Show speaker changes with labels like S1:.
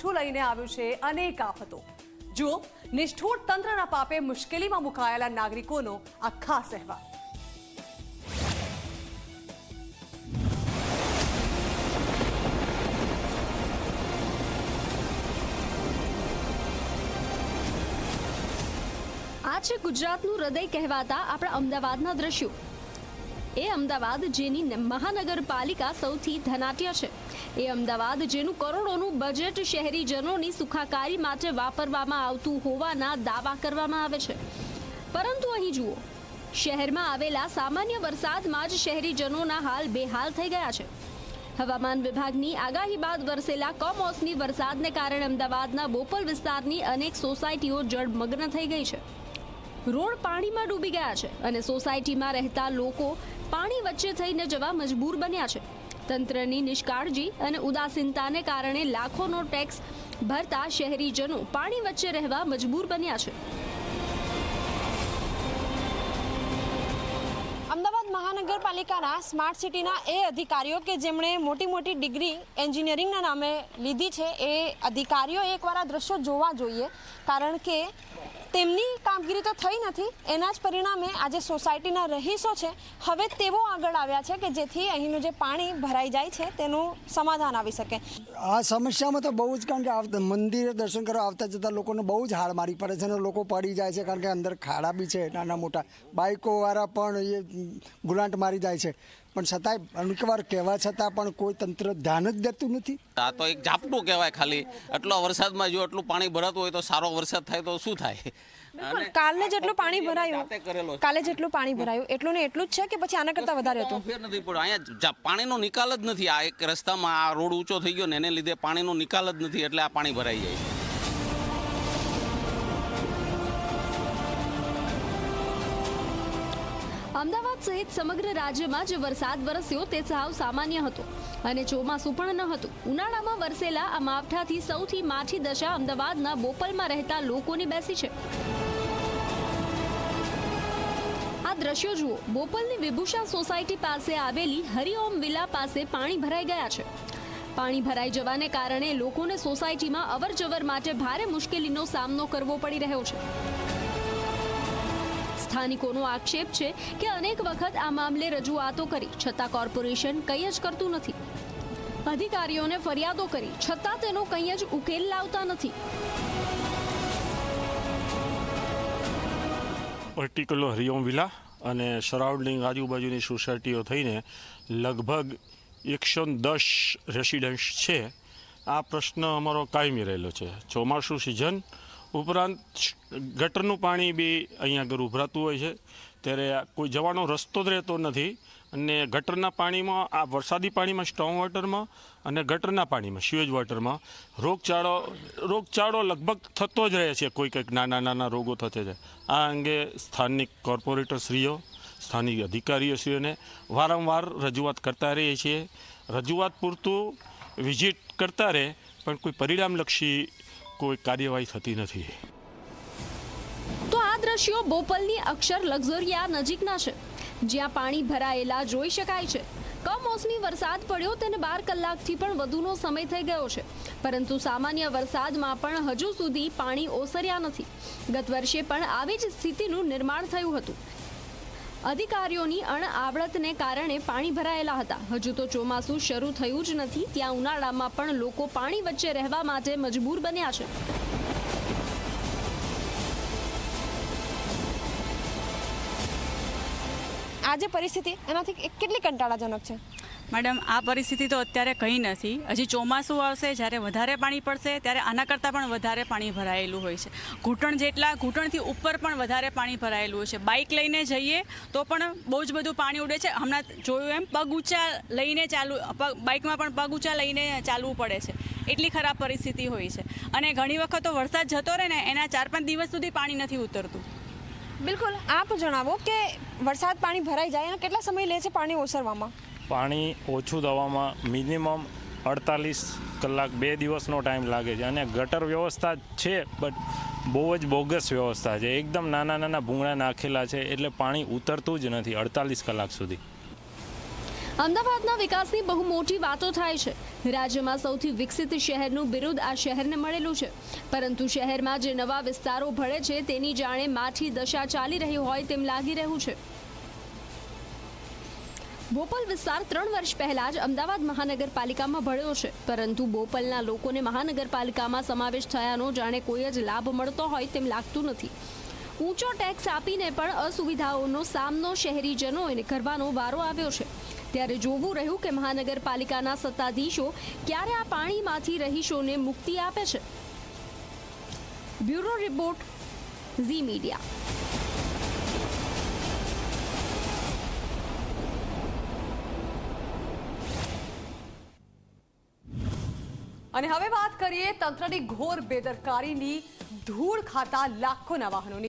S1: માવઠું લઈને આવ્યું છે અનેક આફતો. જુઓ, નિષ્ઠુર તંત્રના પાપે મુશ્કેલીમાં મુકાયેલા નાગરિકોનો આ ખાસ અહેવાલ.
S2: આ છે ગુજરાતનું હૃદય કહેવાતા આપણા અમદાવાદના દ્રશ્યો. એ અમદાવાદ જેની મહાનગરપાલિકા સૌથી ધનાટ્ય છે. એ અમદાવાદ જેનું કરોડોનું બજેટ શહેરીજનોની સુખાકારી માટે વાપરવામાં આવતું હોવાના દાવા કરવામાં આવે છે. પરંતુ અહીં જુઓ, શહેરમાં આવેલા સામાન્ય વરસાદમાં જ શહેરીજનોના હાલ બેહાલ થઈ ગયા છે. હવામાન વિભાગની આગાહી બાદ વરસેલા કમોસમી વરસાદને કારણે અમદાવાદના બોપલ વિસ્તારની અનેક સોસાયટીઓ જળમગ્ન થઈ ગઈ છે. રોડ પાણીમાં ડૂબી ગયા છે અને સોસાયટીમાં રહેતા લોકો પાણી વચ્ચે થઈને જવા મજબૂર બન્યા છે. તંત્રની નિષ્કાળજી અને ઉદાસીનતાને કારણે લાખોનો ટેક્સ ભરતા શહેરીજનો પાણી વચ્ચે રહેવા મજબૂર બન્યા છે.
S3: અમદાવાદ મહાનગરપાલિકાના સ્માર્ટ સિટીના એ અધિકારીઓ કે જેમણે મોટી મોટી ડિગ્રી એન્જિનિયરિંગના નામે લીધી છે, એ અધિકારીઓ એકવાર આ દ્રશ્યો જોવા જોઈએ. કારણ કે તેમની કામગીરી તો થઈ નથી. એના જ પરિણામે આજે સોસાયટીના રહીશો છે. હવે તેઓ આગળ આવ્યા છે કે જેથી અહીંનું જે પાણી ભરાઈ જાય છે તેનું સમાધાન આવી શકે.
S4: આ સમસ્યામાં તો બહુ જ કારણ કે મંદિરે દર્શન કરવા આવતા જતા લોકોને બહુ જ હાડ મારી પડે છે અને લોકો પડી જાય છે કારણ કે અંદર ખાડા બી છે નાના મોટા. બાઇકોવાળા પણ એ ગુલાંટ મારી જાય છે. પણ છતાંય અમુક વાર કહેવા છતાં પણ કોઈ તંત્ર ધ્યાન જ દેતું નથી.
S5: આ તો એક ઝાપટું કહેવાય ખાલી. એટલો વરસાદમાં જો એટલું પાણી ભરાતું હોય તો સારો વરસાદ થાય તો શું થાય?
S3: કાલે જેટલું પાણી ભરાયું. કાલે જેટલું પાણી ભરાયું એટલું ને એટલું જ છે કે પછી આના કરતાં વધારે હતું?
S5: ફેર નથી પડ્યો. અહીંયા પાણીનો નિકાલ જ નથી. આ એક રસ્તામાં આ રોડ ઊંચો થઈ ગયો ને એને લીધે પાણીનો નિકાલ જ નથી એટલે આ પાણી ભરાઈ જાય છે.
S2: અમદાવાદ સહિત સમગ્ર રાજ્યમાં જે વરસાદ વરસ્યો તે સાવ સામાન્ય હતો અને ચોમાસું પણ ન હતું. ઉનાળામાં વરસેલા આ માવઠાથી સૌથી માઠી દશા અમદાવાદના બોપલમાં રહેતા લોકોની બેસી છે. આ દ્રશ્યો જુઓ. બોપલની વિભૂષા સોસાયટી પાસે આવેલી હરિઓમ વિલા પાસે પાણી ભરાઈ ગયા છે. પાણી ભરાઈ જવાને કારણે લોકોને સોસાયટીમાં અવર જવર માટે ભારે મુશ્કેલીનો સામનો કરવો પડી રહ્યો છે. સ્થાનિકોનો આક્ષેપ છે કે અનેક વખત આ મામલે રજૂઆતો કરી, છતાં કોર્પોરેશન કંઈ જ કરતું નથી. અધિકારીઓને ફરિયાદો કરી, છતાં તેનો કંઈ જ ઉકેલ લાવતા નથી.
S6: પર્ટિક્યુલર હરિઓમ વિલા અને સરાઉન્ડિંગ આજુબાજુની સોસાયટીઓ થઈને લગભગ એકસો દસ રેસિડન્ટ્સ છે. આ પ્રશ્ન અમારો કાયમી રહેલો છે. ચોમાસું સિઝન ઉપરાંત ગટરનું પાણી બી અહીંયા આગળ ઉભરાતું હોય છે. ત્યારે કોઈ જવાનો રસ્તો જ રહેતો નથી અને ગટરના પાણીમાં, આ વરસાદી પાણીમાં, સ્ટોમ વોટરમાં અને ગટરના પાણીમાં સ્યુએજ વોટરમાં રોગચાળો રોગચાળો લગભગ થતો જ રહે છે. કોઈ કંઈક નાના નાના રોગો થતે છે. આ અંગે સ્થાનિક કોર્પોરેટરશ્રીઓ સ્થાનિક અધિકારીઓશ્રીઓને વારંવાર રજૂઆત કરતા રહીએ છીએ. રજૂઆત પૂરતું વિઝિટ કરતા રહે, પણ કોઈ પરિણામલક્ષી કોઈ કાર્યવાહી થતી નથી.
S2: તો આ દ્રશ્યો બોપલની અક્ષર લક્ઝરિયા નજીકના છે. જ્યાં પાણી ભરાયેલા જોઈ શકાય છે. કમોસમી વરસાદ પડ્યો તેને બાર કલાકથી પણ વધુનો સમય થઈ ગયો છે. પરંતુ સામાન્ય વરસાદમાં પણ હજુ સુધી પાણી ઓસર્યા નથી. ગત વર્ષે પણ આવી જ સ્થિતિનું નિર્માણ થયું હતું. અધિકારીઓની અણઆવડતને કારણે પાણી ભરાયેલા હતા. હજુ તો ચોમાસું શરૂ થયું જ નથી. ત્યાં ઉનાળામાં પણ લોકો પાણી વચ્ચે રહેવા માટે મજબૂર બન્યા છે.
S3: આ જે પરિસ્થિતિ એનાથી કેટલી કંટાળાજનક છે?
S7: મેડમ, આ પરિસ્થિતિ તો અત્યારે કંઈ નથી. હજી ચોમાસું આવશે, જ્યારે વધારે પાણી પડશે, ત્યારે આના કરતાં પણ વધારે પાણી ભરાયેલું હોય છે. ઘૂંટણ જેટલા, ઘૂંટણથી ઉપર પણ વધારે પાણી ભરાયેલું હોય છે. બાઇક લઈને જઈએ તો પણ બહુ જ બધું પાણી ઉડે છે. હમણાં જોયું એમ, પગ ઊંચા લઈને ચાલુ બાઇકમાં પણ પગ ઊંચા લઈને ચાલવું પડે છે. એટલી ખરાબ પરિસ્થિતિ હોય છે. અને ઘણી વખત તો વરસાદ જતો રહે ને, એના ચાર પાંચ દિવસ સુધી પાણી નથી ઉતરતું.
S3: બિલકુલ. આપ જણાવો કે વરસાદ પાણી ભરાઈ જાય અને કેટલા સમય લે છે પાણી ઓસરવામાં?
S8: પાણી ઓછું દવામાં મિનિમમ અડતાલીસ કલાક બે દિવસનો ટાઈમ લાગે છે. અને ગટર વ્યવસ્થા છે, બટ બહુ જ બોગસ વ્યવસ્થા છે. એકદમ નાના નાના ભૂંગળા નાખેલા છે, એટલે પાણી ઉતરતું જ નથી અડતાલીસ કલાક સુધી.
S2: અમદાવાદના વિકાસની બહુ મોટી વાતો થાય છે. રાજ્યમાં સૌથી વિકસિત શહેરનું બિરુદ આ શહેરને મળેલું છે. પરંતુ શહેરમાં જે નવા વિસ્તારો ભળે છે, તેની જાણે માઠી દશા ચાલી રહી હોય તેમ લાગી રહ્યું છે. બોપલ વિસ્તાર ત્રણ વર્ષ પહેલા જ અમદાવાદ મહાનગરપાલિકામાં ભળ્યો છે. પરંતુ બોપલના લોકોને મહાનગરપાલિકામાં સમાવેશ થયાનો જાણે કોઈ જ લાભ મળતો હોય તેમ લાગતું નથી. ઊંચો ટેક્સ આપીને પણ અસુવિધાઓનો સામનો શહેરીજનોને કરવાનો વારો આવ્યો છે. ત્યારે જોવું રહ્યું કે મહાનગરપાલિકાના સત્તાધીશો ક્યારે આ પાણીમાંથી રહીશોને મુક્તિ આપે છે. Bureau report Zee media.
S1: અને હવે વાત કરીએ તંત્રની ઘોર બેદરકારીની ધૂળ ખાતા લાખોના વાહનોની.